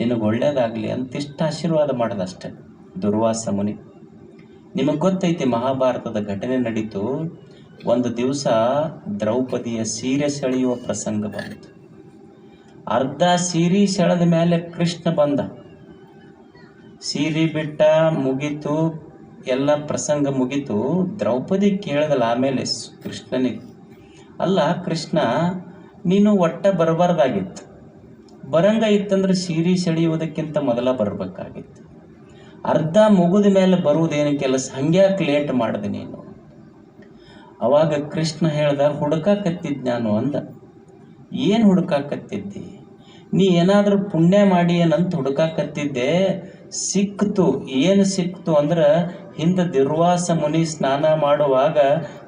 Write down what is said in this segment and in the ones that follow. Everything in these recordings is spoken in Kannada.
ನಿನಗೆ ಒಳ್ಳೇದಾಗಲಿ ಅಂತಿಷ್ಟು ಆಶೀರ್ವಾದ ಮಾಡಿದಷ್ಟೇ. ದುರ್ವಾಸ ಮುನಿ, ನಿಮಗೆ ಗೊತ್ತೈತಿ ಮಹಾಭಾರತದ ಘಟನೆ ನಡೀತು. ಒಂದು ದಿವಸ ದ್ರೌಪದಿಯ ಸೀರೆ ಸೆಳೆಯುವ ಪ್ರಸಂಗ ಬಂತು. ಅರ್ಧ ಸೀರೆ ಸೆಳೆದ ಮೇಲೆ ಕೃಷ್ಣ ಬಂದ. ಸೀರೆ ಬಿಟ್ಟ, ಮುಗೀತು, ಎಲ್ಲ ಪ್ರಸಂಗ ಮುಗೀತು. ದ್ರೌಪದಿ ಕೇಳಿದಲ್ಲ ಆಮೇಲೆ ಕೃಷ್ಣನಿಗೆ, ಅಲ್ಲ ಕೃಷ್ಣ, ನೀನು ಒಟ್ಟ ಬರಬಾರ್ದಾಗಿತ್ತು. ಬರಂಗ ಇತ್ತಂದ್ರೆ ಸೀರೆ ಸೆಳೆಯುವುದಕ್ಕಿಂತ ಮೊದಲ ಬರಬೇಕಾಗಿತ್ತು. ಅರ್ಧ ಮುಗಿದ ಮೇಲೆ ಬರುವುದೇನು ಕೆಲಸ? ಹಂಗ್ಯಾಕೆ ಲೇಟ್ ಮಾಡಿದೆ ನೀನು? ಅವಾಗ ಕೃಷ್ಣ ಹೇಳ್ದ, ಹುಡುಕಾಕತ್ತಿದ್ ನಾನು ಅಂದ. ಏನು ಹುಡುಕಾಕತ್ತಿದ್ದಿ? ನೀ ಏನಾದರೂ ಪುಣ್ಯ ಮಾಡಿ ಏನಂತ ಹುಡುಕಾಕತ್ತಿದ್ದೆ? ಸಿಕ್ತು, ಏನು ಸಿಕ್ತು ಅಂದ್ರೆ ಹಿಂದೆ ದುರ್ವಾಸ ಮುನಿ ಸ್ನಾನ ಮಾಡುವಾಗ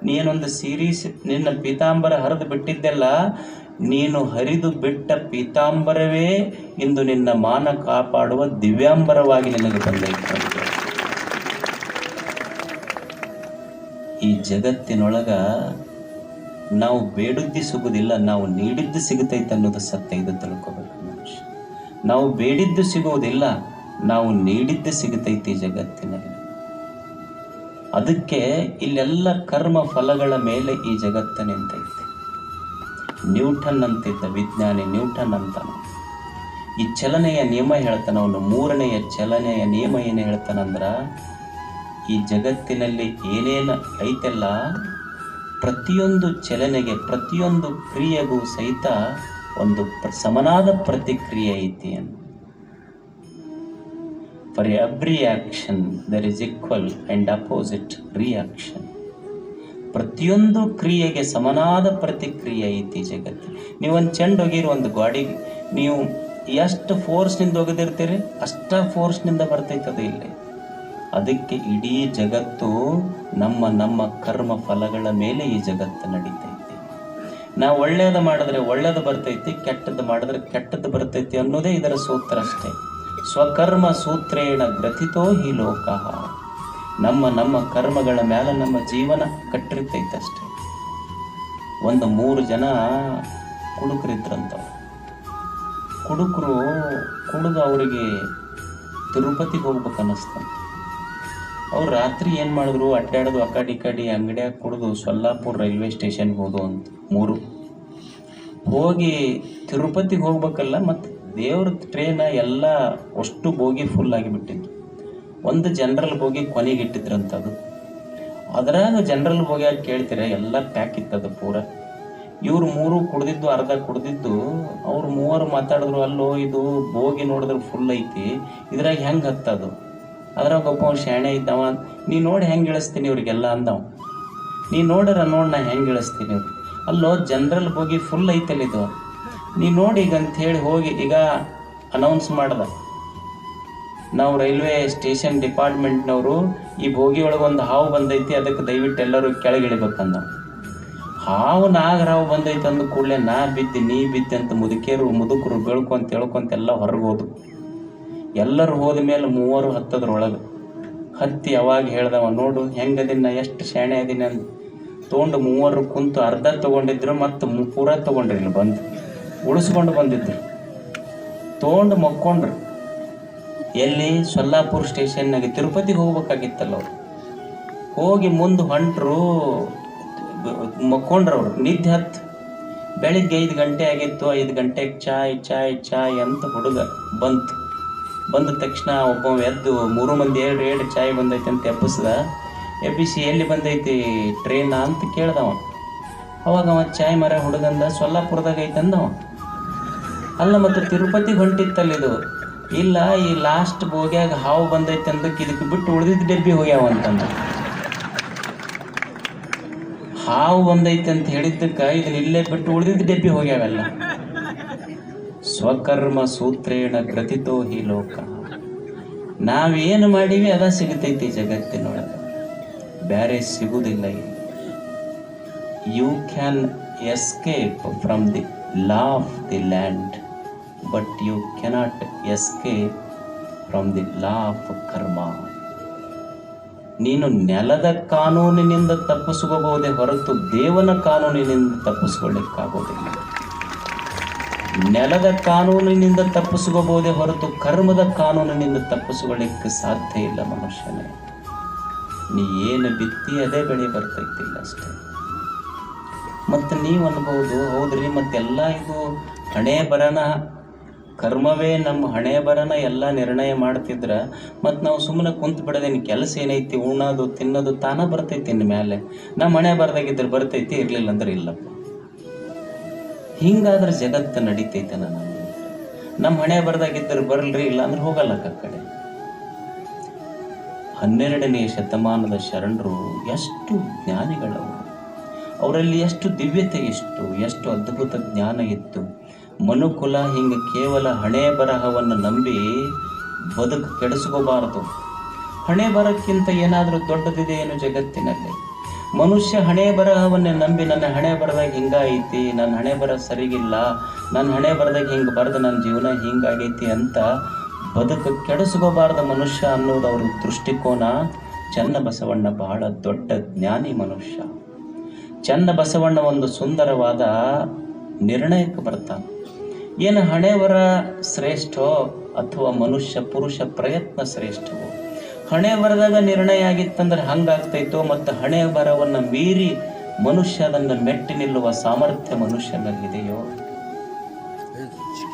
ನೀನೊಂದು ಸೀರೀಸ್ ನಿನ್ನ ಪೀತಾಂಬರ ಹರಿದು ಬಿಟ್ಟಿದ್ದೆಲ್ಲ ನೀನು ಹರಿದು ಬಿಟ್ಟ ಪೀತಾಂಬರವೇ ಇಂದು ನಿನ್ನ ಮಾನ ಕಾಪಾಡುವ ದಿವ್ಯಾಂಬರವಾಗಿ ನಿನಗೆ ಬಂದೈತೆ ಈ ಜಗತ್ತಿನೊಳಗ ನಾವು ಬೇಡಿದ್ದು ಸಿಗುವುದಿಲ್ಲ ನಾವು ನೀಡಿದ್ದು ಸಿಗುತ್ತೈತೆ ಅನ್ನೋದು ಸತ್ಯ ಇದು ತಿಳ್ಕೋಬೇಕು ಮನುಷ್ಯ. ನಾವು ಬೇಡಿದ್ದು ಸಿಗುವುದಿಲ್ಲ, ನಾವು ನೀಡಿದ್ದು ಸಿಗುತ್ತೈತಿ ಜಗತ್ತಿನಲ್ಲಿ. ಅದಕ್ಕೆ ಇಲ್ಲೆಲ್ಲ ಕರ್ಮ ಫಲಗಳ ಮೇಲೆ ಈ ಜಗತ್ತು ನಿಂತೈತಿ. ನ್ಯೂಟನ್ ಅಂತಿದ್ದ ವಿಜ್ಞಾನಿ ನ್ಯೂಟನ್ ಅಂತಾನೆ ಈ ಚಲನೆಯ ನಿಯಮ ಹೇಳ್ತಾನೆ, ಅವನು ಮೂರನೆಯ ಚಲನೆಯ ನಿಯಮ ಏನು ಹೇಳ್ತಾನಂದ್ರೆ ಈ ಜಗತ್ತಿನಲ್ಲಿ ಏನೇನು ಐತೆಲ್ಲ, ಪ್ರತಿಯೊಂದು ಚಲನೆಗೆ, ಪ್ರತಿಯೊಂದು ಕ್ರಿಯೆಗೂ ಸಹಿತ ಒಂದು ಸಮನಾದ ಪ್ರತಿಕ್ರಿಯೆ ಐತಿ ಅಂತ for every action there is equal and opposite reaction ಪ್ರತಿಯೊಂದು ಕ್ರಿಯೆಗೆ ಸಮನಾದ ಪ್ರತಿಕ್ರಿಯೆ ಐತಿ ಜಗತ್ತು. ನೀವು ಒಂದು ಚೆಂಡು ಹೋಗಿರೋ ಒಂದು ಗಾಡಿಗೆ, ನೀವು ಎಷ್ಟು ಫೋರ್ಸ್ನಿಂದ ಒಗೆದಿರ್ತೀರಿ ಅಷ್ಟ ಫೋರ್ಸ್ನಿಂದ ಬರ್ತೈತೆ, ಅದು ಇಲ್ಲಿ. ಅದಕ್ಕೆ ಇಡೀ ಜಗತ್ತು ನಮ್ಮ ನಮ್ಮ ಕರ್ಮ ಫಲಗಳ ಮೇಲೆ ಈ ಜಗತ್ತು ನಡೀತೈತಿ. ನಾವು ಒಳ್ಳೆಯದು ಮಾಡಿದ್ರೆ ಒಳ್ಳೇದು ಬರ್ತೈತಿ, ಕೆಟ್ಟದ್ದು ಮಾಡಿದ್ರೆ ಕೆಟ್ಟದ್ದು ಬರ್ತೈತಿ ಅನ್ನೋದೇ ಇದರ ಸೂತ್ರ ಅಷ್ಟೇ. ಸ್ವಕರ್ಮ ಸೂತ್ರೇಣ ಗ್ರಥಿತೋ ಹಿ ಲೋಕ. ನಮ್ಮ ನಮ್ಮ ಕರ್ಮಗಳ ಮೇಲೆ ನಮ್ಮ ಜೀವನ ಕಟ್ಟಿರ್ತೈತೆ ಅಷ್ಟೇ ಒಂದು ಮೂರು ಜನ ಕುಡುಕರಿದ್ರಂತವ್ರು. ಕುಡುಕರು ಕುಡಿದು ಅವರಿಗೆ ತಿರುಪತಿಗೆ ಹೋಗ್ಬೇಕು ಅನ್ನಿಸ್ತಂತ ಅವ್ರು ರಾತ್ರಿ ಏನು ಮಾಡಿದ್ರು? ಅಡ್ಡಾಡೋದು ಆ ಕಡೆ ಈ ಅಂಗಡಿಯಾಗ ಕುಡಿದು ಸೊಲ್ಲಾಪುರ ರೈಲ್ವೆ ಸ್ಟೇಷನ್ಗೆ ಹೋದು ಅಂತ ಮೂರು. ಹೋಗಿ ತಿರುಪತಿಗೆ ಹೋಗ್ಬೇಕಲ್ಲ, ಮತ್ತು ದೇವ್ರ ಟ್ರೇನ ಎಲ್ಲ ಅಷ್ಟು ಬೋಗಿ ಫುಲ್ ಆಗಿಬಿಟ್ಟಿದ್ದು ಒಂದು ಜನರಲ್ ಬೋಗಿ ಕೊನೆಗೆ ಇಟ್ಟಿದ್ರಂಥದ್ದು ಅದು ಅದ್ರಾಗ ಜನರಲ್ ಆಗಿ ಕೇಳ್ತೀರ? ಎಲ್ಲ ಪ್ಯಾಕ್ ಇತ್ತದು ಪೂರ. ಇವ್ರು ಮೂರು ಕುಡ್ದಿದ್ದು, ಅರ್ಧ ಕುಡ್ದಿದ್ದು, ಅವ್ರು ಮೂವರು ಮಾತಾಡಿದ್ರು, ಅಲ್ಲೋ ಇದು ಬೋಗಿ ನೋಡಿದ್ರೆ ಫುಲ್ ಐತಿ. ಇದ್ರಾಗ ಹೆಂಗೆ ಹತ್ತದು? ಅದ್ರಾಗ ಒಬ್ಬ ಅವ್ನು ಶಾಣೆ ಇದ್ದವ, ನೀ ನೋಡಿ ಹೆಂಗೆ ಇಳಿಸ್ತೀನಿ ಇವ್ರಿಗೆಲ್ಲ, ಅಂದವ. ನೀ ನೋಡ್ರ ನೋಡಿ ನಾ ಹೆಂಗೆ ಇಳಿಸ್ತೀನಿ ಅಲ್ಲೋ ಜನರಲ್ ಬೋಗಿ ಫುಲ್ ಐತಲ್ಲ ಇದು. ನೀ ನೋಡಿ ಈಗ ಹೇಳಿ ಹೋಗಿ ಈಗ ಅನೌನ್ಸ್ ಮಾಡ್ದ. ನಾವು ರೈಲ್ವೆ ಸ್ಟೇಷನ್ ಡಿಪಾರ್ಟ್ಮೆಂಟ್ನವರು ಈ ಬೋಗಿ ಒಳಗೆ ಒಂದು ಹಾವು ಬಂದೈತಿ, ಅದಕ್ಕೆ ದಯವಿಟ್ಟು ಎಲ್ಲರೂ ಕೆಳಗಿಳಿಬೇಕಂದ ಹಾವು ನಾಗರಾವು ಬಂದೈತೆ ಅಂದ ಕೂಡಲೇ ನಾ ಬಿದ್ದೆ, ನೀ ಬಿದ್ದೆ ಅಂತ ಮುದುಕಿಯರು ಮುದುಕರು ಬೆಳ್ಕೊಂತ ಹೇಳ್ಕೊಂತ ಎಲ್ಲ ಹೊರಗೆ ಎಲ್ಲರೂ ಹೋದ ಮೇಲೆ ಮೂವರು ಹತ್ತದ್ರೊಳಗೆ. ಹತ್ತಿ ಯಾವಾಗ ಹೇಳ್ದವ, ನೋಡು ಹೆಂಗದಿನ ಎಷ್ಟು ಶಾಣೆ ಅದೀನಿ ಅಂತ ತೊಗೊಂಡು ಮೂವರು ಕುಂತು ಅರ್ಧ ತೊಗೊಂಡಿದ್ರು, ಮತ್ತು ಪೂರ ತೊಗೊಂಡ್ರಿ ಇಲ್ಲಿ ಬಂದು. ಉಳಿಸ್ಕೊಂಡು ಬಂದಿದ್ರು. ತೊಗೊಂಡು ಮಕ್ಕೊಂಡ್ರು. ಎಲ್ಲಿ ಸೊಲ್ಲಾಪುರ ಸ್ಟೇಷನ್ನಾಗೆ ತಿರುಪತಿಗೆ ಹೋಗ್ಬೇಕಾಗಿತ್ತಲ್ಲ ಅವರು. ಹೋಗಿ ಮುಂದೆ ಹೊಂಟರು ಮಕ್ಕೊಂಡ್ರು ಅವರು ನಿದ್ದೆ ಹತ್ತು ಬೆಳಿಗ್ಗೆ ಐದು ಗಂಟೆ ಆಗಿತ್ತು, ಐದು ಗಂಟೆಗೆ ಚಾಯ್ ಚಾಯ್ ಚಾಯ್ ಅಂತ ಹುಡುಗ ಬಂತು. ಬಂದ ತಕ್ಷಣ ಒಬ್ಬ ಎದ್ದು ಮೂರು ಮಂದಿ ಎರಡು ಎರಡು ಚಾಯ್ ಬಂದೈತೆ ಅಂತ ಎಬ್ಬಿಸ್ದ. ಎಬ್ಬಿಸಿ, ಎಲ್ಲಿ ಬಂದೈತಿ ಟ್ರೈನ? ಅಂತ ಕೇಳ್ದವ. ಅವಾಗ ಅವ ಚಾಯ್ ಮರ ಹುಡುಗಂದ, ಸೊಲ್ಲಾಪುರದಾಗ ಐತಂದವ. ಅಲ್ಲ, ಮತ್ತು ತಿರುಪತಿಗೆ ಹೊಂಟಿತ್ತಲ್ಲ ಇದು. ಇಲ್ಲ, ಈ ಲಾಸ್ಟ್ ಬೋಗ್ಯಾಗ ಹಾವು ಬಂದೈತೆ ಅಂದಕ್ಕೆ ಇದಕ್ಕೆ ಬಿಟ್ಟು ಉಳಿದಿದ್ದ ಡಬ್ಬಿ ಹೋಗ್ಯಾವ ಅಂತಂದ ಹಾವು ಬಂದೈತೆ ಅಂತ ಹೇಳಿದ್ದಕ್ಕೆ ಇದನ್ನ ಇಲ್ಲೇ ಬಿಟ್ಟು ಉಳಿದಿದ್ದ ಡಬ್ಬಿ ಹೋಗ್ಯಾವೆಲ್ಲ. ಸ್ವಕರ್ಮ ಸೂತ್ರೇಣ ಕೃತಿತೋ ಹಿ ಲೋಕ. ನಾವೇನು ಮಾಡೀವಿ ಅದ ಸಿಗತೈತಿ ಜಗತ್ತಿನೊಳಗೆ. ಬೇರೆ ಸಿಗುವುದಿಲ್ಲ you can escape from the law of the land but you cannot escape from the law of karma ನೀನು ನೆಲದ ಕಾನೂನಿನಿಂದ ತಪ್ಪಿಸ್ಕೋಬಹುದೇ ಹೊರತು ದೇವನ ಕಾನೂನಿನಿಂದ ತಪ್ಪಿಸ್ಕೊಳ್ಳಿಕ್ಕಾಗೋದಿಲ್ಲ. ನೆಲದ ಕಾನೂನಿನಿಂದ ತಪ್ಪಿಸ್ಕೋಬಹುದೇ ಹೊರತು ಕರ್ಮದ ಕಾನೂನಿನಿಂದ ತಪ್ಪಿಸ್ಕೊಳ್ಳಿಕ್ಕೆ ಸಾಧ್ಯ ಇಲ್ಲ ಮನುಷ್ಯನೇ. ನೀ ಏನು ಬಿತ್ತಿ ಅದೇ ಬೆಳೆ ಬರ್ತೈತಿಲ್ಲ ಅಷ್ಟೇ. ಮತ್ತು ನೀವು ಅನ್ಬೋದು, ಹೌದ್ರಿ, ಮತ್ತೆಲ್ಲ ಇದು ಹಣೆ ಬರನ ಕರ್ಮವೇ ನಮ್ಮ ಹಣೆ ಬರನ ಎಲ್ಲ ನಿರ್ಣಯ ಮಾಡ್ತಿದ್ರೆ ಮತ್ತು ನಾವು ಸುಮ್ಮನೆ ಕುಂತು ಬಿಡೋದೇನು ಕೆಲಸ ಏನೈತಿ, ಉಣ್ಣೋದು, ತಿನ್ನೋದು ತಾನ ಬರ್ತೈತಿ ಇನ್ನು ಮೇಲೆ ನಮ್ಮ ಹಣೆ ಬರದಾಗಿದ್ರೆ ಬರ್ತೈತಿ, ಇರಲಿಲ್ಲ ಅಂದ್ರೆ ಇಲ್ಲಪ್ಪ. ಹಿಂಗಾದ್ರೆ ಜಗತ್ತು ನಡೀತೈತೆ ನನ್ನ ನಮ್ಮ ಹಣೆ ಬರದಾಗಿದ್ದರೆ ಬರಲ್ರಿ ಇಲ್ಲ ಅಂದ್ರೆ ಹೋಗಲ್ಲ ಕಡೆ. ಹನ್ನೆರಡನೇ ಶತಮಾನದ ಶರಣರು ಎಷ್ಟು ಜ್ಞಾನಿಗಳವರು. ಅವರಲ್ಲಿ ಎಷ್ಟು ದಿವ್ಯತೆ ಎಷ್ಟು ಎಷ್ಟು ಅದ್ಭುತ ಜ್ಞಾನ ಇತ್ತು. ಮನುಕುಲ ಹಿಂಗೆ ಕೇವಲ ಹಣೆ ಬರಹವನ್ನು ನಂಬಿ ಬದುಕು ಕೆಡಿಸ್ಕೋಬಾರದು. ಹಣೆ ಬರಕ್ಕಿಂತ ಏನಾದರೂ ದೊಡ್ಡದಿದೆ ಏನು ಜಗತ್ತಿನಲ್ಲಿ. ಮನುಷ್ಯ ಹಣೆ ಬರಹವನ್ನೇ ನಂಬಿ ನನ್ನ ಹಣೆ ಬರದಾಗ ಹಿಂಗಾಗೈತಿ ನನ್ನ ಹಣೆ ಬರ ಸರಿಗಿಲ್ಲ, ನನ್ನ ಹಣೆ ಬರದಾಗ ಹಿಂಗೆ ಬರೆದು ನನ್ನ ಜೀವನ ಹಿಂಗಾಗೈತಿ ಅಂತ ಬದುಕು ಕೆಡಿಸ್ಕೋಬಾರ್ದ ಮನುಷ್ಯ ಅನ್ನೋದು ಅವ್ರ ದೃಷ್ಟಿಕೋನ. ಚನ್ನ ಬಸವಣ್ಣ ಬಹಳ ದೊಡ್ಡ ಜ್ಞಾನಿ ಮನುಷ್ಯ. ಚನ್ನ ಬಸವಣ್ಣ ಒಂದು ಸುಂದರವಾದ ನಿರ್ಣಯಕ್ಕೆ ಬರ್ತಾನೆ. ಏನು ಹಣೆವರ ಶ್ರೇಷ್ಠೋ ಅಥವಾ ಮನುಷ್ಯ ಪುರುಷ ಪ್ರಯತ್ನ ಶ್ರೇಷ್ಠವೋ? ಹಣೆ ಬರದಾಗ ನಿರ್ಣಯ ಆಗಿತ್ತಂದ್ರೆ ಹಂಗಾಗ್ತೈತೋ ಮತ್ತು ಹಣೆ ಬರವನ್ನು ಮೀರಿ ಮನುಷ್ಯ ಅದನ್ನು ಮೆಟ್ಟಿ ನಿಲ್ಲುವ ಸಾಮರ್ಥ್ಯ ಮನುಷ್ಯನಲ್ಲಿದೆಯೋ?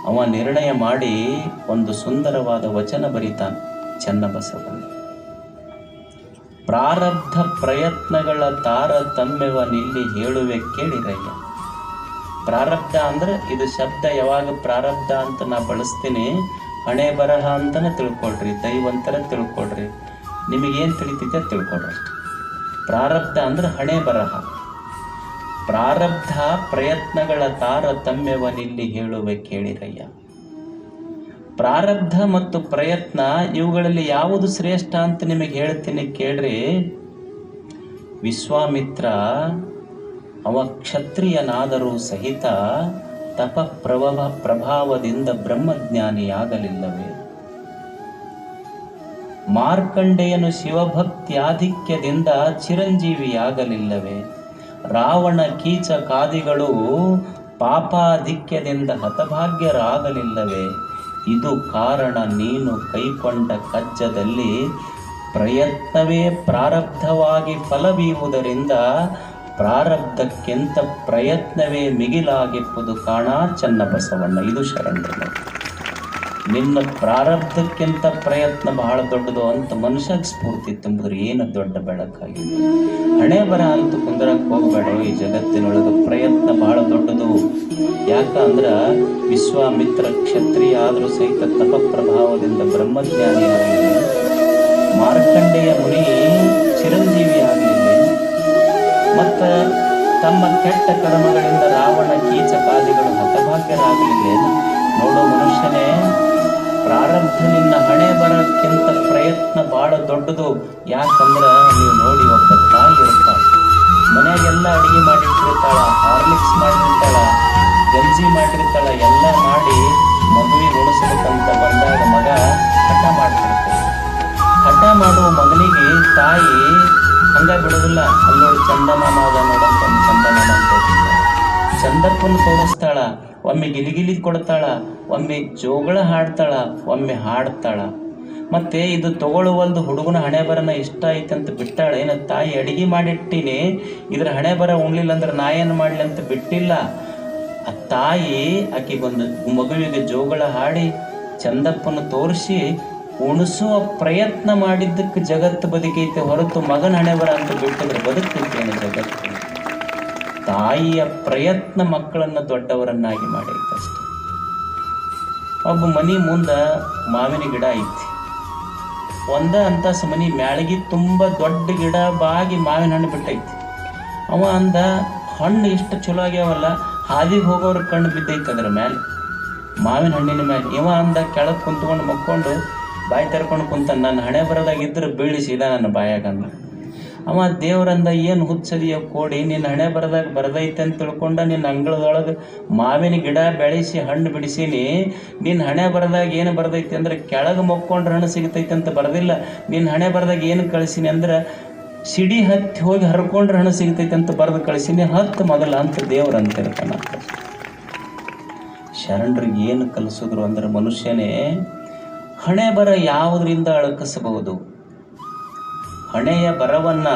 ಅವ ನಿರ್ಣಯ ಮಾಡಿ ಒಂದು ಸುಂದರವಾದ ವಚನ ಬರೀತಾನೆ ಚನ್ನಬಸವ ಪ್ರಾರಬ್ಧ ಪ್ರಯತ್ನಗಳ ತಾರತಮ್ಯವ ನಿಲ್ಲಿ ಹೇಳುವೆ ಕೇಳಿರಯ್ಯ. ಪ್ರಾರಬ್ಧ ಅಂದ್ರೆ ಇದು ಶಬ್ದ ಯಾವಾಗ ಪ್ರಾರಬ್ಧ ಅಂತ ನಾ ಬಳಸ್ತೀನಿ. ಹಣೆ ಬರಹ ಅಂತನೇ ತಿಳ್ಕೊಳ್ರಿ ದೈವಂತರ ತಿಳ್ಕೊಳ್ರಿ. ನಿಮಗೇನು ತಿಳಿತೈತೆ ತಿಳ್ಕೊಳ್ರಿ ಪ್ರಾರಬ್ಧ ಅಂದ್ರೆ ಹಣೆ ಬರಹ. ಪ್ರಾರಬ್ಧ ಪ್ರಯತ್ನಗಳ ತಾರತಮ್ಯವನಿಲ್ಲಿ ಹೇಳುವೆ ಕೇಳಿರಯ್ಯ. ಪ್ರಾರಬ್ಧ ಮತ್ತು ಪ್ರಯತ್ನ ಇವುಗಳಲ್ಲಿ ಯಾವುದು ಶ್ರೇಷ್ಠ ಅಂತ ನಿಮಗೆ ಹೇಳ್ತೀನಿ ಕೇಳ್ರಿ. ವಿಶ್ವಾಮಿತ್ರ ಅವ ಕ್ಷತ್ರಿಯನಾದರೂ ಸಹಿತ ತಪ ಪ್ರಭವ ಪ್ರಭಾವದಿಂದ ಬ್ರಹ್ಮಜ್ಞಾನಿಯಾಗಲಿಲ್ಲವೇ? ಮಾರ್ಕಂಡೆಯನು ಶಿವಭಕ್ತ್ಯಾಧಿಕ್ಯದಿಂದ ಚಿರಂಜೀವಿಯಾಗಲಿಲ್ಲವೇ? ರಾವಣ ಕೀಚ ಕಾದಿಗಳು ಪಾಪಾಧಿಕ್ಯದಿಂದ ಹತಭಾಗ್ಯರಾಗಲಿಲ್ಲವೇ? ಇದು ಕಾರಣ ನೀನು ಕೈಕೊಂಡ ಕಜ್ಜದಲ್ಲಿ ಪ್ರಯತ್ನವೇ ಪ್ರಾರಬ್ಧವಾಗಿ ಫಲವೀಯುವುದರಿಂದ ಪ್ರಾರಬ್ಧಕ್ಕಿಂತ ಪ್ರಯತ್ನವೇ ಮಿಗಿಲಾಗಿಪ್ಪುದು ಕಾಣ ಚನ್ನಬಸವಣ್ಣ. ಇದು ಶರಣರು. ನಿನ್ನ ಪ್ರಾರಬ್ಧಕ್ಕಿಂತ ಪ್ರಯತ್ನ ಬಹಳ ದೊಡ್ಡದು ಅಂತ ಮನುಷ್ಯಕ್ ಸ್ಫೂರ್ತಿ ತುಂಬಿದ್ರೆ ಏನು ದೊಡ್ಡ ಬೆಳಕಾಗಿ ಹಣೆ ಬರ ಅಂತ ಕುಂದರಕ್ ಹೋಗ್ಬೇಡ. ಈ ಜಗತ್ತಿನೊಳಗೆ ಪ್ರಯತ್ನ ಬಹಳ ದೊಡ್ಡದು. ಯಾಕ ಅಂದ್ರ ವಿಶ್ವಾಮಿತ್ರ ಕ್ಷತ್ರಿಯ ಆದರೂ ಸಹಿತ ತಪ ಪ್ರಭಾವದಿಂದ ಬ್ರಹ್ಮಜ್ಞಾನಿಯಾಗಿ ಮಾರ್ಕಂಡೆಯ ಮುನಿ ಚಿರಂಜೀವಿ ಮತ್ತ ತಮ್ಮ ಕೆಟ್ಟ ಕರ್ಮಗಳಿಂದ ರಾವಣ ಕೀಚಕಾದಿಗಳು ಹತಭಾಗ್ಯರಾಗಲಿಲ್ಲ ನೋಡೋ ಮನುಷ್ಯನೇ ಪ್ರಾರಬ್ಧ ನಿನ್ನ ಹಣೆ ಬರಕ್ಕಿಂತ ಪ್ರಯತ್ನ ಬಹಳ ದೊಡ್ಡದು. ಯಾಕಂದ್ರೆ ನೀವು ನೋಡಿ ಒಬ್ಬ ತಾಯಿ ಇರ್ತಾಳ ಮನೆಯಾಗೆಲ್ಲ ಅಡಿಗೆ ಮಾಡಿಟ್ಟಿರ್ತಾಳ, ಹಾರ್ಲಿಕ್ಸ್ ಮಾಡಿರ್ತಾಳ, ಗಂಜಿ ಮಾಡಿರ್ತಾಳ, ಎಲ್ಲ ಮಾಡಿ ಮಗುವಿಗೆ ಉಳಿಸ್ಬೇಕಂತ ಬಂದಾಗ ಮಗ ಹಠ ಮಾಡ್ತಿರ್ತಾಳೆ ಹಠ ಮಾಡುವ ಮಗನಿಗೆ ತಾಯಿ ಹಂಗ ಬಿಡೋದಿಲ್ಲ ಅಲ್ಲಿ ನೋಡಿ ಚಂದಮಾಮ ಅದ ನೋಡಂತ ಚಂದಮಾಮ ಅಂತ ಚಂದಪ್ಪನ ತೋರಿಸ್ತಾಳ, ಒಮ್ಮೆ ಗಿಲಿಗಿಲಿ ಕೊಡ್ತಾಳ, ಒಮ್ಮೆ ಜೋಗಳ ಹಾಡ್ತಾಳ, ಒಮ್ಮೆ ಹಾಡ್ತಾಳ. ಮತ್ತೆ ಇದು ತಗೊಳ್ಳುವಲ್ದು ಹುಡುಗನ ಹಣೆ ಬರನ ಇಷ್ಟ ಐತೆ ಅಂತ ಬಿಟ್ಟಾಳ. ಏನ ತಾಯಿ ಅಡಿಗೆ ಮಾಡಿಟ್ಟಿನಿ, ಇದ್ರ ಹಣೆ ಬರ ಉಣ್ಲಿಲ್ಲ ಅಂದ್ರೆ ನಾ ಏನು ಮಾಡ್ಲಿ ಅಂತ ಬಿಟ್ಟಿಲ್ಲ. ಆ ತಾಯಿ ಆಕಿಗೊಂದು ಮಗುವಿಗೆ ಜೋಗಳ ಹಾಡಿ ಚಂದಪ್ಪನ ತೋರಿಸಿ ಉಣಿಸುವ ಪ್ರಯತ್ನ ಮಾಡಿದ್ದಕ್ಕೆ ಜಗತ್ತು ಬದುಕೈತೆ ಹೊರತು ಮಗನ ಹಣೆ ಬರ ಅಂತ ಬಿಟ್ಟಿದ್ರೆ ಬದುಕೈತೇನೆ ಜಗತ್ತು. ತಾಯಿಯ ಪ್ರಯತ್ನ ಮಕ್ಕಳನ್ನ ದೊಡ್ಡವರನ್ನಾಗಿ ಮಾಡೈತಷ್ಟೆ ಒಬ್ಬ ಮನಿ ಮುಂದೆ ಮಾವಿನ ಗಿಡ ಐತಿ. ಒಂದ ಅಂತ ಮನಿ ಮ್ಯಾಳಗಿ ತುಂಬ ದೊಡ್ಡ ಗಿಡ ಬಾಗಿ ಮಾವಿನ ಹಣ್ಣು ಬಿಟ್ಟೈತಿ. ಅವ ಅಂದ, ಹಣ್ಣು ಇಷ್ಟು ಚಲೋ ಆಗ್ಯಾವಲ್ಲ, ಹಾದಿಗೆ ಹೋಗೋರು ಕಣ್ಣು ಬಿದ್ದೈತೆ ಅದ್ರ ಮೇಲೆ ಮಾವಿನ ಹಣ್ಣಿನ ಮೇಲೆ ಇವ ಅಂದ, ಕೆಳಗೆ ಕುಂತ್ಕೊಂಡು ಮಕ್ಕೊಂಡು ಬಾಯಿ ತೆರ್ಕೊಂಡು ಕುಂತ ನನ್ನ ಹಣೆ ಬರದಾಗಿದ್ದರೆ ಬೀಳಿಸಿದ ಸೀದಾ ನನ್ನ ಬಾಯಾಗ ಅಂದ ಅವ ದೇವ್ರಂದ ಏನು ಹುಚ್ಚದಿಯ ಕೋಡಿ, ನಿನ್ನ ಹಣೆ ಬರದಾಗ ಬರದೈತೆ ಅಂತ ತಿಳ್ಕೊಂಡ ನಿನ್ನ ಅಂಗಳದೊಳಗೆ ಮಾವಿನ ಗಿಡ ಬೆಳೆಸಿ, ಹಣ್ಣು ಬಿಡಿಸೀನಿ. ನಿನ್ನ ಹಣೆ ಬರದಾಗ ಏನು ಬರದೈತೆ ಅಂದ್ರೆ ಕೆಳಗೆ ಮೊಕ್ಕೊಂಡ್ರೆ ಹಣ್ಣು ಸಿಗ್ತೈತೆ ಅಂತ ಬರದಿಲ್ಲ. ನಿನ್ನ ಹಣೆ ಬರದಾಗ ಏನು ಕಳಿಸೀನಿ ಅಂದ್ರೆ ಸಿಡಿ ಹತ್ತಿ ಹೋಗಿ ಹರ್ಕೊಂಡ್ರೆ ಹಣ್ಣು ಸಿಗ್ತೈತೆ ಅಂತ ಬರೆದು ಕಳಿಸೀನಿ. ಹತ್ತು ಮೊದಲ ಅಂತ ದೇವ್ರು ಅಂತಿರ್ತಾನ. ಶರಣರಿಗೆ ಏನು ಕಲಿಸಿದ್ರು ಅಂದ್ರೆ ಮನುಷ್ಯನೇ ಹಣೆ ಬರ ಯಾವುದರಿಂದ ಅಳಕಿಸಬಹುದು? ಹಣೆಯ ಬರವನ್ನ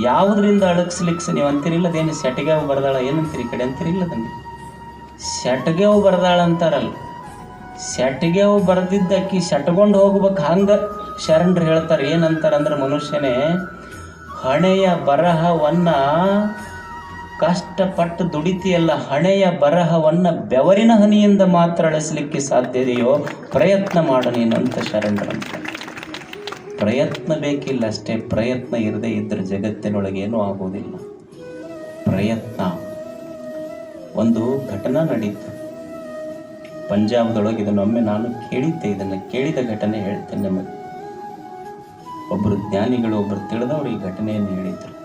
ಯಾವುದರಿಂದ ಅಳಗಿಸ್ಲಿಕ್ಕೆ ನೀವು ಅಂತೀರಿಲ್ಲ ಅದೇನು ಸೆಟಗೇವು ಬರದಾಳ ಏನಂತೀರಿ ಕಡೆ ಅಂತೀರಿಲ್ಲ ಅದನ್ನು ಸೆಟಗೇವು ಬರದಾಳ ಅಂತಾರಲ್ಲ. ಸೆಟಗೇವು ಬರೆದಿದ್ದಕ್ಕಿ ಸೆಟ್ಕೊಂಡು ಹೋಗ್ಬೇಕು ಹಂಗೆ ಶರಣರು ಹೇಳ್ತಾರೆ, ಏನಂತಾರಂದ್ರೆ ಮನುಷ್ಯನೇ, ಹಣೆಯ ಬರಹವನ್ನ ಕಷ್ಟಪಟ್ಟು ದುಡಿತಿಯಲ್ಲ ಹಣೆಯ ಬರಹವನ್ನ ಬೆವರಿನ ಹನಿಯಿಂದ ಮಾತ್ರ ಅಳಿಸ್ಲಿಕ್ಕೆ ಸಾಧ್ಯದೆಯೋ ಪ್ರಯತ್ನ ಮಾಡು ನೀನಂತ ಶರಣರಂತ. ಪ್ರಯತ್ನ ಬೇಕಿಲ್ಲ ಅಷ್ಟೇ, ಪ್ರಯತ್ನ ಇರದೇ ಇದ್ರೆ ಜಗತ್ತಿನೊಳಗೆ ಏನೂ ಆಗೋದಿಲ್ಲ ಪ್ರಯತ್ನ. ಒಂದು ಘಟನಾ ನಡೀತು. ಪಂಜಾಬ್ದೊಳಗೆ ಇದನ್ನೊಮ್ಮೆ ನಾನು ಕೇಳಿದ್ದೆ, ಇದನ್ನು ಕೇಳಿದ ಘಟನೆ ಹೇಳ್ತೇನೆ ನಿಮಗೆ. ಒಬ್ಬರು ಜ್ಞಾನಿಗಳು ಒಬ್ಬರು ತಿಳಿದವರು ಈ ಘಟನೆಯನ್ನು ಹೇಳಿದ್ರು.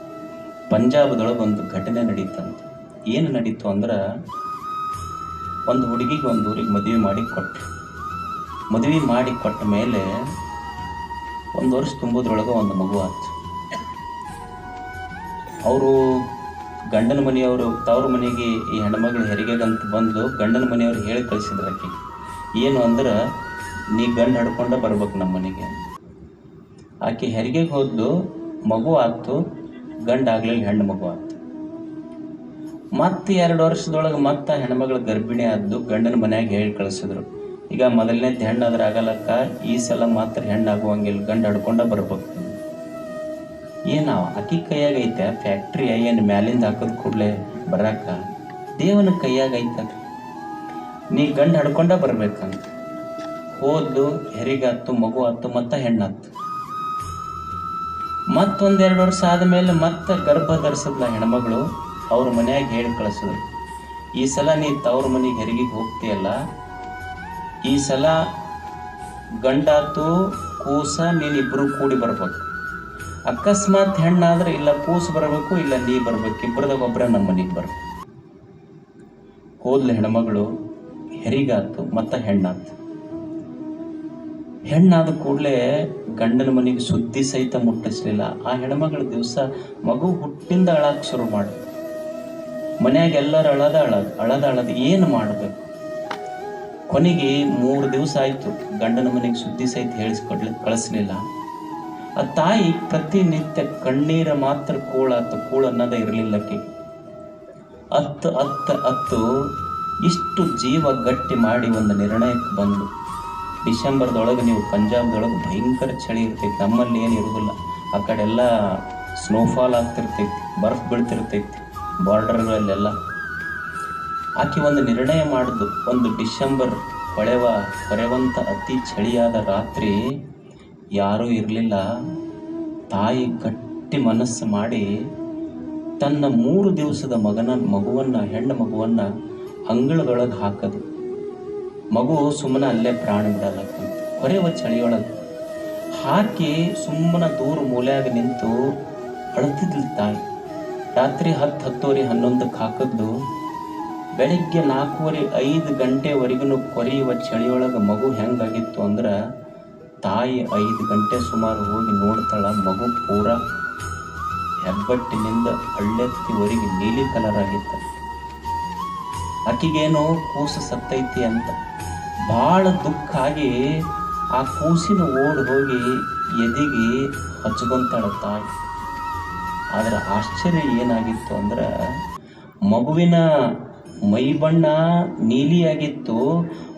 ಪಂಜಾಬದೊಳಗೆ ಒಂದು ಘಟನೆ ನಡೀತಂತೆ. ಏನು ನಡೀತು ಅಂದ್ರೆ ಒಂದು ಹುಡುಗಿಗೆ ಒಂದು ಊರಿಗೆ ಮದುವೆ ಮಾಡಿ ಕೊಟ್ಟರು ಮದುವೆ ಮಾಡಿ ಕೊಟ್ಟ ಮೇಲೆ ಒಂದು ವರ್ಷ ತುಂಬೋದ್ರೊಳಗೆ ಒಂದು ಮಗು ಆಯ್ತು ಅವರು ಗಂಡನ ಮನೆಯವರು, ತವ್ರ ಮನೆಗೆ ಈ ಹೆಣ್ಮಗಳು ಹೆರಿಗೆಗಂತ ಬಂದು ಗಂಡನ ಮನೆಯವ್ರು ಹೇಳಿ ಕಳಿಸಿದ್ರು ಆಕೆ. ಏನು ಅಂದ್ರೆ, ನೀ ಗಂಡು ಹಡ್ಕೊಂಡ ಬರ್ಬೇಕು ನಮ್ಮ ಮನೆಗೆ ಆಕೆ ಹೆರಿಗೆಗೆ ಹೋದ್ಲು, ಮಗು ಆಯ್ತು ಗಂಡು ಆಗ್ಲಿಲ್ಲ ಹೆಣ್ಣು ಮಗು ಆಯ್ತು ಮತ್ತೆ ಎರಡು ವರ್ಷದೊಳಗೆ ಮತ್ತೆ ಹೆಣ್ಮಗಳು ಗರ್ಭಿಣಿ ಆದ್ದು ಗಂಡನ ಮನೆಯಾಗ ಹೇಳಿ ಕಳಿಸಿದ್ರು. ಈಗ ಮೊದಲನೇದು ಹೆಣ್ಣಾದ್ರೆ ಆಗಲಕ್ಕ ಈ ಸಲ ಮಾತ್ರ ಹೆಣ್ಣಾಗುವಂಗಿಲ್ಲ ಗಂಡು ಹಡ್ಕೊಂಡ ಬರ್ಬೇಕು. ಏನು ಅಕ್ಕಿ ಕೈಯಾಗೈತೆ ಫ್ಯಾಕ್ಟ್ರಿ ಏನು ಮ್ಯಾಲಿಂದ ಹಾಕೋದು ಕೂಡಲೇ ಬರಾಕ? ದೇವನ ಕೈಯಾಗ ಐತದ ನೀ ಗಂಡು ಹಡ್ಕೊಂಡ ಬರ್ಬೇಕಂತ. ಹೋದ್ಲು ಹೆರಿಗಾತು ಮಗು ಆತು, ಮತ್ತ ಹೆಣ್ಣಾತು ಮತ್ತೊಂದೆರಡು ವರ್ಷ ಆದಮೇಲೆ ಮತ್ತೆ ಗರ್ಭ ಧರಿಸಿದ್ಲ ಹೆಣ್ಮಗಳು, ಅವ್ರ ಮನೆಯಾಗ ಹೇಳಿ ಕಳಿಸಿದ್ರು. ಈ ಸಲ ನೀ ತವ್ರ ಮನೆಗೆ ಹೆರಿಗೆಗೆ ಹೋಗ್ತೀಯಲ್ಲ? ಈ ಸಲ ಗಂಡಾತು ಕೂಸ ನೀನಿಬ್ಬರು ಕೂಡಿ ಬರ್ಬೇಕು. ಅಕಸ್ಮಾತ್ ಹೆಣ್ಣಾದ್ರೆ ಇಲ್ಲ ಕೂಸು ಬರಬೇಕು, ಇಲ್ಲ ನೀ ಬರ್ಬೇಕು ಇಬ್ಬರದಾಗ ಒಬ್ಬರ ನಮ್ಮ ಮನೆಗೆ ಬರ್ಬೇಕು. ಹೋದ್ಲು ಹೆಣ್ಮಗಳು, ಹೆರಿಗಾತು, ಮತ್ತ ಹೆಣ್ಣಾತು. ಹೆಣ್ಣಾದ ಕೂಡಲೇ ಗಂಡನ ಮನೆಗೆ ಸುದ್ದಿ ಸಹಿತ ಮುಟ್ಟಿಸ್ಲಿಲ್ಲ. ಆ ಹೆಣ್ಮಗಳ ದಿವಸ ಮಗು ಹುಟ್ಟಿಂದ ಅಳಕ್ಕೆ ಶುರು ಮಾಡು. ಮನ್ಯಾಗ ಎಲ್ಲರೂ ಅಳದ ಅಳದ ಅಳದ ಅಳದ ಏನು ಮಾಡಬೇಕು? ಕೊನೆಗೆ ಮೂರು ದಿವಸ ಆಯಿತು, ಗಂಡನ ಮನೆಗೆ ಸುದ್ದಿ ಸಹಿತ ಹೇಳಿಸ್ಕೊಡ್ಲಿ ಕಳಿಸ್ಲಿಲ್ಲ. ಆ ತಾಯಿ ಪ್ರತಿನಿತ್ಯ ಕಣ್ಣೀರ ಮಾತ್ರ ಕೂಳಾತು ಕೂಳು ಅನ್ನೋದ ಇರಲಿಲ್ಲ ಕಿ ಹತ್ತು ಹತ್ತು ಹತ್ತು ಇಷ್ಟು ಜೀವ ಗಟ್ಟಿ ಮಾಡಿ ಒಂದು ನಿರ್ಣಯಕ್ಕೆ ಬಂದು. ಡಿಸೆಂಬರ್ದೊಳಗೆ ನೀವು ಪಂಜಾಬ್ದೊಳಗೆ ಭಯಂಕರ ಚಳಿ ಇರ್ತೈತಿ, ನಮ್ಮಲ್ಲಿ ಏನು ಇರೋದಿಲ್ಲ. ಆ ಕಡೆ ಎಲ್ಲ ಸ್ನೋಫಾಲ್ ಆಗ್ತಿರ್ತೈತಿ, ಬರ್ಫ್ ಬೀಳ್ತಿರ್ತೈತಿ ಬಾರ್ಡರ್ಗಳಲ್ಲೆಲ್ಲ ಆಕೆ ಒಂದು ನಿರ್ಣಯ ಮಾಡಿದ್ದು, ಒಂದು ಡಿಸೆಂಬರ್ ಹೊಳೆವ ಹೊರೆವಂಥ ಅತಿ ಚಳಿಯಾದ ರಾತ್ರಿ ಯಾರೂ ಇರಲಿಲ್ಲ. ತಾಯಿ ಗಟ್ಟಿ ಮನಸ್ಸು ಮಾಡಿ ತನ್ನ ಮೂರು ದಿವಸದ ಮಗನ ಮಗುವನ್ನು, ಹೆಣ್ಣು ಮಗುವನ್ನು ಅಂಗಳದೊಳಗೆ ಹಾಕದು. ಮಗು ಸುಮ್ಮನೆ ಅಲ್ಲೇ ಪ್ರಾಣ ಬಿಡಲ್ಲ ಹೊರೆವ ಚಳಿಯೊಳಗೆ ಹಾಕಿ ಸುಮ್ಮನೆ ದೂರ ಮೂಲೆಯಾಗ ನಿಂತು ಅಳತಿದ್ಲು ತಾಯಿ. ರಾತ್ರಿ ಹತ್ತು ಹತ್ತುವರೆ ಹನ್ನೊಂದಕ್ಕೆ ಹಾಕಿದ್ದು ಬೆಳಿಗ್ಗೆ ನಾಲ್ಕೂವರೆ ಐದು ಗಂಟೆವರೆಗೂ ಕೊರೆಯುವ ಚಳಿಯೊಳಗೆ ಮಗು ಹೆಂಗಾಗಿತ್ತು ಅಂದ್ರೆ ತಾಯಿ ಐದು ಗಂಟೆ ಸುಮಾರು ಹೋಗಿ ನೋಡ್ತಾಳ ಮಗು ಪೂರ ಹೆಬ್ಬಟ್ಟಿನಿಂದ ಹಳ್ಳೆತ್ತಿವರೆಗೆ ನೀಲಿ ಕಲರ್ ಆಗಿತ್ತು. ಆಕಿಗೇನೋ ಕೂಸು ಸತ್ತೈತಿ ಅಂತ ಭಾಳ ದುಃಖ ಆಗಿ ಆ ಕೂಸಿನ ಓಡಿ ಹೋಗಿ ಎದೆಗೆ ಹಚ್ಕೊಂತಾಳ ತಾಯಿ. ಆದರೆ ಆಶ್ಚರ್ಯ ಏನಾಗಿತ್ತು ಅಂದ್ರೆ ಮಗುವಿನ ಮೈ ಬಣ್ಣ ನೀಲಿಯಾಗಿತ್ತು.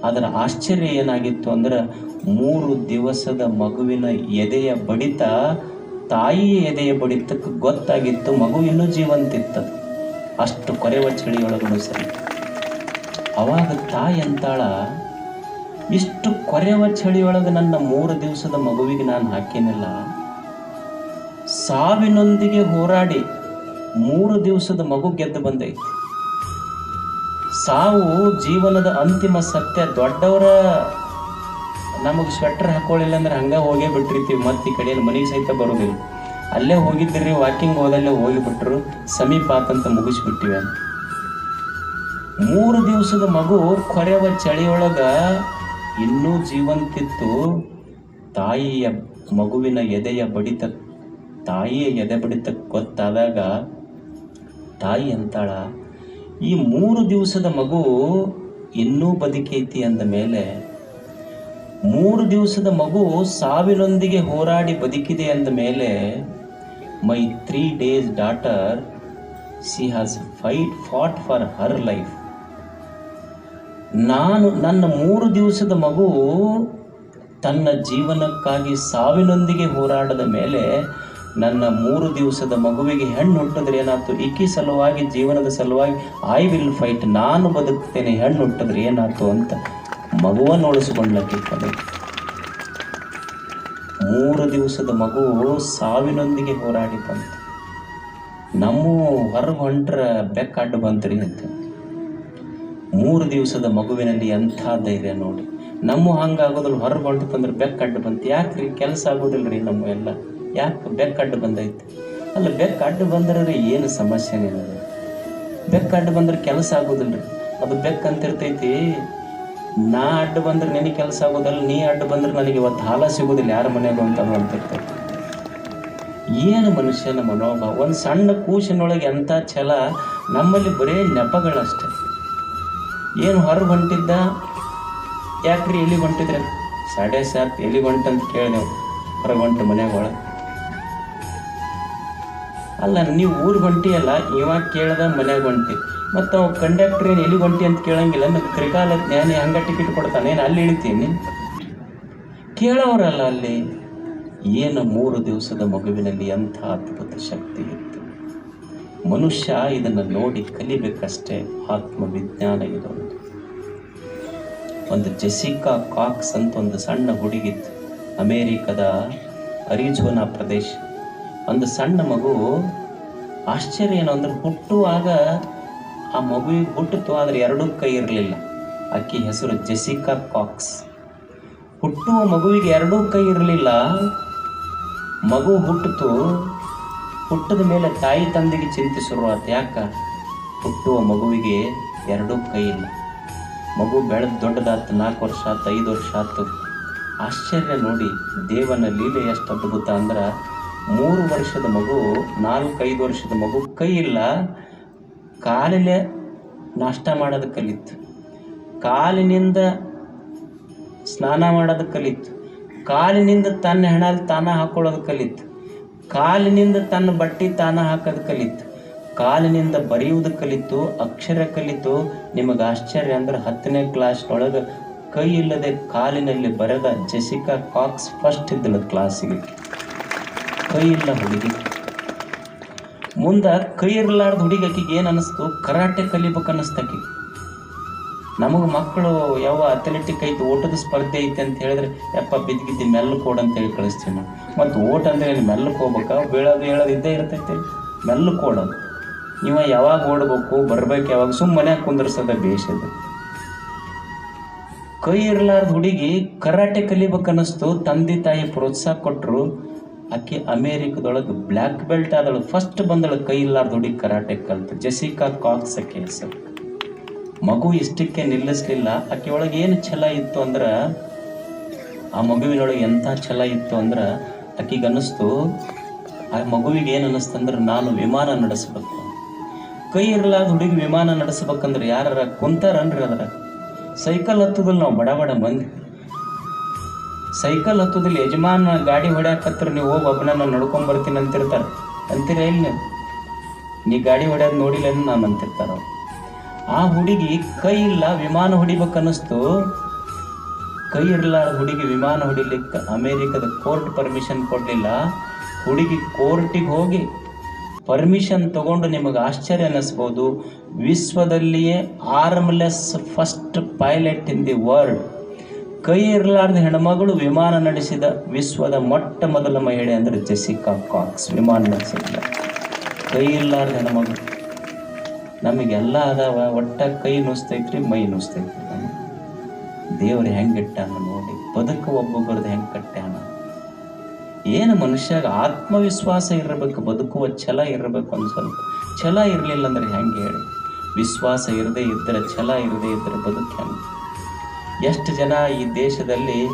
ಅದರ ಆಶ್ಚರ್ಯ ಏನಾಗಿತ್ತು ಅಂದ್ರೆ ಮೂರು ದಿವಸದ ಮಗುವಿನ ಎದೆಯ ಬಡಿತ ತಾಯಿಯ ಎದೆಯ ಬಡಿತಕ್ಕೆ ಗೊತ್ತಾಗಿತ್ತು, ಮಗು ಇನ್ನೂ ಜೀವಂತಿತ್ತು. ಅಷ್ಟು ಕೊರೆವ ಚಳಿಯೊಳಗೂ ಸರಿ. ಅವಾಗ ತಾಯಿ ಅಂತಾಳ ಇಷ್ಟು ಕೊರೆವ ಚಳಿಯೊಳಗೆ ನನ್ನ ಮೂರು ದಿವಸದ ಮಗುವಿಗೆ ನಾನು ಹಾಕೇನಿಲ್ಲ. ಸಾವಿನೊಂದಿಗೆ ಹೋರಾಡಿ ಮೂರು ದಿವಸದ ಮಗು ಗೆದ್ದು ಬಂದೈತಿ. ಸಾವು ಜೀವನದ ಅಂತಿಮ ಸತ್ಯ. ದೊಡ್ಡವರ ನಮಗೆ ಸ್ವೆಟರ್ ಹಾಕೊಳ್ಳಿಲ್ಲ ಅಂದ್ರೆ ಹಂಗೆ ಹೋಗೇ ಬಿಟ್ಟಿರ್ತೀವಿ. ಮತ್ತೆ ಈ ಕಡೆಯಲ್ಲಿ ಮನೆಗೆ ಸಹಿತ ಬರೋದಿಲ್ಲ. ಅಲ್ಲೇ ಹೋಗಿದ್ದೀರಿ ವಾಕಿಂಗ್ ಹೋದಲ್ಲೇ ಹೋಗಿಬಿಟ್ರು, ಸಮೀಪ ಅಂತ ಮುಗಿಸ್ಬಿಟ್ಟಿವೆ ಮೂರು ದಿವಸದ ಮಗು ಕೊರೆವ ಚಳಿಯೊಳಗ ಇನ್ನೂ ಜೀವಂತಿತ್ತು ತಾಯಿಯ ಮಗುವಿನ ಎದೆಯ ಬಡಿತ, ತಾಯಿಯ ಎದೆ ಬಡಿತ ಗೊತ್ತಾದಾಗ, ತಾಯಿ ಅಂತಾಳ, ಈ ಮೂರು ದಿವಸದ ಮಗು ಇನ್ನೂ ಬದುಕೈತಿ ಅಂದ ಮೇಲೆ, ಮೂರು ದಿವಸದ ಮಗು ಸಾವಿನೊಂದಿಗೆ ಹೋರಾಡಿ ಬದುಕಿದೆ ಅಂದ ಮೇಲೆ, my three days daughter she has fight, fought for her life. ನಾನು ನನ್ನ ಮೂರು ದಿವಸದ ಮಗು ತನ್ನ ಜೀವನಕ್ಕಾಗಿ ಸಾವಿನೊಂದಿಗೆ ಹೋರಾಡದ ಮೇಲೆ ನನ್ನ ಮೂರು ದಿವಸದ ಮಗುವಿಗೆ ಹೆಣ್ಣು ಹುಟ್ಟಿದ್ರೆ ಏನಾಯ್ತು? ಇಕ್ಕಿ ಸಲುವಾಗಿ, ಜೀವನದ ಸಲುವಾಗಿ ಐ ವಿಲ್ ಫೈಟ್ ನಾನು ಬದುಕ್ತೇನೆ, ಹೆಣ್ಣು ಹುಟ್ಟಿದ್ರೆ ಏನಾಯ್ತು ಅಂತ ಮಗುವನ್ನು ಉಳಿಸ್ಕೊಂಡ್ಲಕ್ಕೆ ಕಲೆ ಮೂರು ದಿವಸದ ಮಗು ಸಾವಿನೊಂದಿಗೆ ಹೋರಾಡಿ ಬಂತು. ನಮ್ಮ ಹೊರಗೆ ಹೊಂಟ್ರ ಬೆಕ್ಕ ಬಂತು ರೀ ಅಂತ. ಮೂರು ದಿವಸದ ಮಗುವಿನಲ್ಲಿ ಎಂಥ ಧೈರ್ಯ ನೋಡಿ. ನಮ್ಮ ಹಂಗಾಗೋದಿಲ್ಲ ಹೊರ ಹೊಂಟತಂದ್ರೆ ಬೆಕ್ಕಡ್ಡು ಬಂತು. ರೀ ಕೆಲಸ ಆಗೋದಿಲ್ಲ ರೀ ನಮ್ಮ ಎಲ್ಲ. ಯಾಕೆ ಬೆಕ್ಕಡ್ಡು ಬಂದೈತೆ? ಅಲ್ಲ, ಬೆಕ್ಕು ಅಡ್ಡ ಬಂದ್ರೆ ಏನು ಸಮಸ್ಯೆನೇ ಇಲ್ಲ ಬೆಕ್ಕು ಬಂದ್ರೆ ಕೆಲಸ ಆಗೋದಿಲ್ಲ ರೀ ಅದು ಬೆಕ್ಕಂತಿರ್ತೈತಿ ನಾ ಅಡ್ಡು ಬಂದ್ರೆ ನಿನಗೆ ಕೆಲಸ ಆಗೋದಲ್ಲ, ನೀ ಅಡ್ಡು ಬಂದ್ರೆ ನನಗೆ ಇವತ್ತು ಹಾಲ ಸಿಗೋದಿಲ್ಲ. ಯಾರ ಮನೆಯಾಗ ಅಂತ ಅದು ಅಂತಿರ್ತೈತಿ. ಏನು ಮನುಷ್ಯನ ಮನೋಭಾವ? ಒಂದು ಸಣ್ಣ ಕೂಸಿನೊಳಗೆ ಎಂಥ ಛಲ? ನಮ್ಮಲ್ಲಿ ಬರೇ ನೆಪಗಳಷ್ಟೆ. ಏನು ಹೊರಗೆ ಹೊಂಟಿದ್ದ? ಯಾಕ್ರಿ ಎಲ್ಲಿ ಹೊಂಟಿದ್ರೆ? ಸಾಡೆ ಸಾತ್ ಎಲ್ಲಿ ಹೊಂಟಂತ ಕೇಳಿದೆವು ಹೊರಗೆ ಹೊಂಟು ಮನೆಯಾಗ ಒಳಗೆ. ಅಲ್ಲ, ನೀವು ಊರು ಹೊಂಟಿ ಅಲ್ಲ ಇವಾಗ ಕೇಳ್ದ ಮನೆಯಾಗ ಹೊಂಟಿ. ಮತ್ತು ಅವ್ ಕಂಡಕ್ಟ್ರ್ ಏನು ಎಲ್ಲಿ ಹೊಂಟಿ ಅಂತ ಕೇಳಂಗಿಲ್ಲ. ಮತ್ತು ತ್ರಿಕಾಲ ಜ್ಞಾನಿ ಹಂಗೆ ಟಿಕೆಟ್ ಕೊಡ್ತಾನೆ, ಏನು ಅಲ್ಲಿ ಇಳಿತೀನಿ? ಕೇಳೋರಲ್ಲ ಅಲ್ಲಿ. ಏನು ಮೂರು ದಿವಸದ ಮಗುವಿನಲ್ಲಿ ಎಂಥ ಅದ್ಭುತ ಶಕ್ತಿ ಮನುಷ್ಯ ಇದನ್ನು ನೋಡಿ ಕಲಿಬೇಕಷ್ಟೇ ಆತ್ಮವಿಜ್ಞಾನ ಇದೊಂದು ಒಂದು ಜೆಸಿಕಾ ಕಾಕ್ಸ್ ಅಂತ ಒಂದು ಸಣ್ಣ ಹುಡುಗಿತ್ತು ಅಮೇರಿಕದ ಅರಿಜೋನಾ ಪ್ರದೇಶ. ಒಂದು ಸಣ್ಣ ಮಗು ಆಶ್ಚರ್ಯ ಏನು ಅಂದ್ರೆ ಹುಟ್ಟುವಾಗ ಆ ಮಗುವಿಗೆ ಹುಟ್ಟಿತು ಆದರೆ ಎರಡೂ ಕೈ ಇರಲಿಲ್ಲ. ಅಕ್ಕಿ ಹೆಸರು ಜೆಸಿಕಾ ಕಾಕ್ಸ್. ಹುಟ್ಟುವ ಮಗುವಿಗೆ ಎರಡೂ ಕೈ ಇರಲಿಲ್ಲ. ಮಗು ಹುಟ್ಟಿತು ಹುಟ್ಟಿದ ಮೇಲೆ ತಾಯಿ ತಂದೆಗೆ ಚಿಂತೆ ಶುರುವಾತು. ಯಾಕ? ಹುಟ್ಟುವ ಮಗುವಿಗೆ ಎರಡೂ ಕೈ ಇಲ್ಲ. ಮಗು ಬೆಳೆದು ದೊಡ್ಡದಾತು, ನಾಲ್ಕು ವರ್ಷ ಆತು, ಐದು ವರ್ಷ ಆತು. ಆಶ್ಚರ್ಯ ನೋಡಿ, ದೇವನ ಲೀಲೆ ಎಷ್ಟು ಅದ್ಭುತ ಅಂದ್ರೆ, ಮೂರು ವರ್ಷದ ಮಗು ನಾಲ್ಕೈದು ವರ್ಷದ ಮಗು ಕೈ ಇಲ್ಲ. ಕಾಲಿಲೆ ನಾಷ್ಟ ಮಾಡೋದು ಕಲಿತು. ಕಾಲಿನಿಂದ ಸ್ನಾನ ಮಾಡೋದು ಕಲಿತು. ಕಾಲಿನಿಂದ ತನ್ನ ಹೆಣಲ್ಲಿ ತಾನ ಹಾಕೊಳ್ಳೋದು ಕಲಿತು. ಕಾಲಿನಿಂದ ತನ್ನ ಬಟ್ಟೆ ತಾನ ಹಾಕೋದು ಕಲಿತು. ಕಾಲಿನಿಂದ ಬರೆಯುವುದು ಕಲಿತು, ಅಕ್ಷರ ಕಲಿತು. ನಿಮಗೆ ಆಶ್ಚರ್ಯ ಅಂದ್ರೆ ಹತ್ತನೇ ಕ್ಲಾಸ್ನೊಳಗೆ ಕೈ ಇಲ್ಲದೆ ಕಾಲಿನಲ್ಲಿ ಬರೆದ ಜೆಸಿಕಾ ಕಾಕ್ಸ್ ಫಸ್ಟ್ ಇದ್ದಳು ಕ್ಲಾಸಿಗೆ ಕೈ ಇಲ್ಲ ಹುಡುಗಿ. ಮುಂದೆ ಕೈ ಇರಲಾರ್ದ ಹುಡುಗಿ ಆಕಿಗೆ ಏನು ಅನ್ನಿಸ್ತು ಕರಾಟೆ ಕಲಿಬೇಕು ಅನ್ನಿಸ್ತಕಿ ನಮಗೆ ಮಕ್ಕಳು ಯಾವ ಅಥ್ಲೆಟಿಕ್ ಐತಿ, ಓಟದ ಸ್ಪರ್ಧೆ ಐತೆ ಅಂತ ಹೇಳಿದ್ರೆ, ಯಪ್ಪ ಬಿದ್ದಿಗಿದ್ದಿ ಮೆಲ್ಲು ಕೋಡ್ ಅಂತ ಹೇಳಿ ಕಳಿಸ್ತೀವಿ ನಾವು ಮತ್ತು ಓಟ ಅಂದ್ರೆ ಮೆಲ್ಲಕ್ಕೆ ಹೋಗ್ಬೇಕಾ ಬೀಳೋದು ಹೇಳೋದು ಇದ್ದೇ ಇರ್ತೈತಿ. ಮೆಲ್ಲು ಕೋಡೋದು ಇವ ಯಾವಾಗ ಓಡಬೇಕು, ಬರ್ಬೇಕು ಯಾವಾಗ ಸುಮ್ಮನೆ ಕುಂದರ್ಸೋದ ಬೇಷದು ಕೈ ಇರಲಾರ್ದ ಹುಡುಗಿ ಕರಾಟೆ ಕಲಿಬೇಕನ್ನಿಸ್ತು. ತಂದೆ ತಾಯಿ ಪ್ರೋತ್ಸಾಹ ಕೊಟ್ಟರು ಆಕೆ ಅಮೇರಿಕದೊಳಗೆ ಬ್ಲ್ಯಾಕ್ ಬೆಲ್ಟ್ ಆದಳು. ಫಸ್ಟ್ ಬಂದಳು ಕೈ ಇಲ್ಲಾರ್ದ ಹುಡುಗಿ ಕರಾಟೆ ಕಲ್ತು. ಜೆಸಿಕಾ ಕಾಕ್ಸ್ ಆಕೆ ಹೆಸರು ಮಗು ಇಷ್ಟಕ್ಕೆ ನಿಲ್ಲಿಸ್ಲಿಲ್ಲ. ಆಕೆ ಒಳಗೆ ಏನು ಛಲ ಇತ್ತು ಅಂದ್ರೆ, ಆ ಮಗುವಿನೊಳಗೆ ಎಂಥ ಛಲ ಇತ್ತು ಅಂದ್ರೆ, ಆಕೆಗೆ ಅನ್ನಿಸ್ತು, ಆ ಮಗುವಿಗೆ ಏನು ಅನ್ನಿಸ್ತು ಅಂದ್ರೆ, ನಾನು ವಿಮಾನ ನಡೆಸಬೇಕು. ಕೈ ಇರಲಾದ ಹುಡುಗಿ ವಿಮಾನ ನಡೆಸ್ಬೇಕಂದ್ರೆ ಯಾರ ಕುಂತಾರನ್ರಿ ಅದರ? ಸೈಕಲ್ ಹತ್ತದಲ್ಲಿ ನಾವು ಬಡ ಬಡ ಬಂದ್ವಿ ಸೈಕಲ್ ಹತ್ತದಲ್ಲಿ ಯಜಮಾನ ಗಾಡಿ ಹೊಡ್ಯಾಕತ್ರ, ನೀವು ಹೋಗಿ ಒಬ್ಬನನ್ನ ನಡ್ಕೊಂಡ್ ಬರ್ತೀನಿ ಅಂತಿರ್ತಾರೆ. ಅಂತೀರ ಇಲ್ಲ ನೀ ಗಾಡಿ ಹೊಡ್ಯೋದು ನೋಡಿಲ್ಲ ನಾನು ಅಂತಿರ್ತಾರ. ಆ ಹುಡುಗಿ ಕೈ ಇಲ್ಲ, ವಿಮಾನ ಹೊಡಿಬೇಕನ್ನಿಸ್ತು. ಕೈ ಇರಲ್ಲ ಹುಡುಗಿ ವಿಮಾನ ಹೊಡಿಲಿಕ್ಕೆ ಅಮೇರಿಕದ ಕೋರ್ಟ್ ಪರ್ಮಿಷನ್ ಕೊಡಲಿಲ್ಲ. ಹುಡುಗಿ ಕೋರ್ಟಿಗೆ ಹೋಗಿ ಪರ್ಮಿಷನ್ ತಗೊಂಡು ನಿಮಗೆ ಆಶ್ಚರ್ಯ ಅನ್ನಿಸ್ಬೋದು. ವಿಶ್ವದಲ್ಲಿಯೇ armless first pilot in the world ಕೈ ಇರಲಾರ್ದ ಹೆಣ್ಮಗಳು ವಿಮಾನ ನಡೆಸಿದ ವಿಶ್ವದ ಮೊಟ್ಟ ಮೊದಲ ಮಹಿಳೆ ಅಂದರೆ ಜೆಸಿಕಾ ಕಾಕ್ಸ್. ವಿಮಾನ ನಡೆಸಿದ ಕೈ ಇರಲಾರ್ದ ಹೆಣ್ಮಗಳು. ನಮಗೆಲ್ಲ ಅದಾವ, ಒಟ್ಟ ಕೈ ನುಸ್ತೈತ್ರಿ, ಮೈ ನುಸ್ತೈತ್ರಿ. ದೇವ್ರು ಹೆಂಗಿಟ್ಟಾನ ನೋಡಿ, ಬದುಕು ಒಬ್ಬೊಬ್ಬರದ್ದು ಹೆಂಗೆ ಕಟ್ಟ್ಯಾನ. ಏನು ಮನುಷ್ಯಾಗ ಆತ್ಮವಿಶ್ವಾಸ ಇರಬೇಕು, ಬದುಕುವ ಛಲ ಇರಬೇಕು ಒಂದು ಸ್ವಲ್ಪ. ಛಲ ಇರಲಿಲ್ಲ ಅಂದ್ರೆ ಹೆಂಗೆ ಹೇಳಿ? ವಿಶ್ವಾಸ ಇರದೇ ಇದ್ದರೆ ಛಲ ಇರದೇ ಇದ್ದರೆ ಬದುಕು ಹೆಂಗೆ? ಎಷ್ಟು ಜನ ಈ ದೇಶದಲ್ಲಿ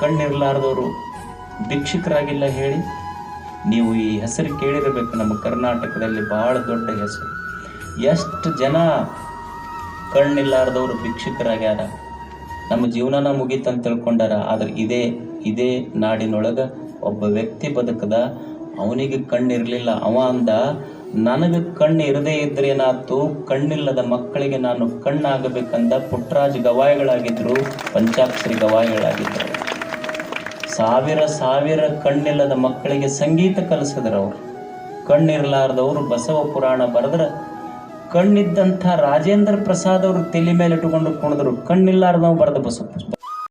ಕಣ್ಣಿರ್ಲಾರ್ದವರು ಭಿಕ್ಷುಕರಾಗಿಲ್ಲ ಹೇಳಿ? ನೀವು ಈ ಹೆಸರು ಕೇಳಿರಬೇಕು, ನಮ್ಮ ಕರ್ನಾಟಕದಲ್ಲಿ ಬಹಳ ದೊಡ್ಡ ಹೆಸರು. ಎಷ್ಟು ಜನ ಕಣ್ಣಿಲ್ಲಾರ್ದವ್ರು ಭಿಕ್ಷುಕರಾಗ್ಯಾರ? ನಮ್ಮ ಜೀವನನ ಮುಗೀತಂತ ತಿಳ್ಕೊಂಡಾರ, ಆದ್ರೆ ಇದೇ ಇದೇ ನಾಡಿನೊಳಗ ಒಬ್ಬ ವ್ಯಕ್ತಿ ಬದುಕದ, ಅವನಿಗೆ ಕಣ್ಣಿರಲಿಲ್ಲ. ಅವ ಅಂದ, ನನಗೆ ಕಣ್ಣು ಇರದೇ ಇದ್ರೆ ಏನಾಯ್ತು ಕಣ್ಣಿಲ್ಲದ ಮಕ್ಕಳಿಗೆ ನಾನು ಕಣ್ಣಾಗಬೇಕಂದ ಪುಟ್ಟರಾಜ್ ಗವಾಯಿಗಳಾಗಿದ್ರು, ಪಂಚಾಕ್ಷರಿ ಗವಾಯಿಗಳಾಗಿದ್ರು. ಸಾವಿರ ಸಾವಿರ ಕಣ್ಣಿಲ್ಲದ ಮಕ್ಕಳಿಗೆ ಸಂಗೀತ ಕಲಿಸಿದ್ರು ಅವರು ಕಣ್ಣಿರಲಾರ್ದವರು ಬಸವ ಪುರಾಣ ಬರೆದ್ರ ಕಣ್ಣಿದ್ದಂಥ ರಾಜೇಂದ್ರ ಪ್ರಸಾದ್ ಅವರು ತಲೆ ಮೇಲೆ ಇಟ್ಟುಕೊಂಡು ಕುಣಿದ್ರು. ಕಣ್ಣಿಲ್ಲಾರ್ದವ್ ಬರೆದ ಬಸವ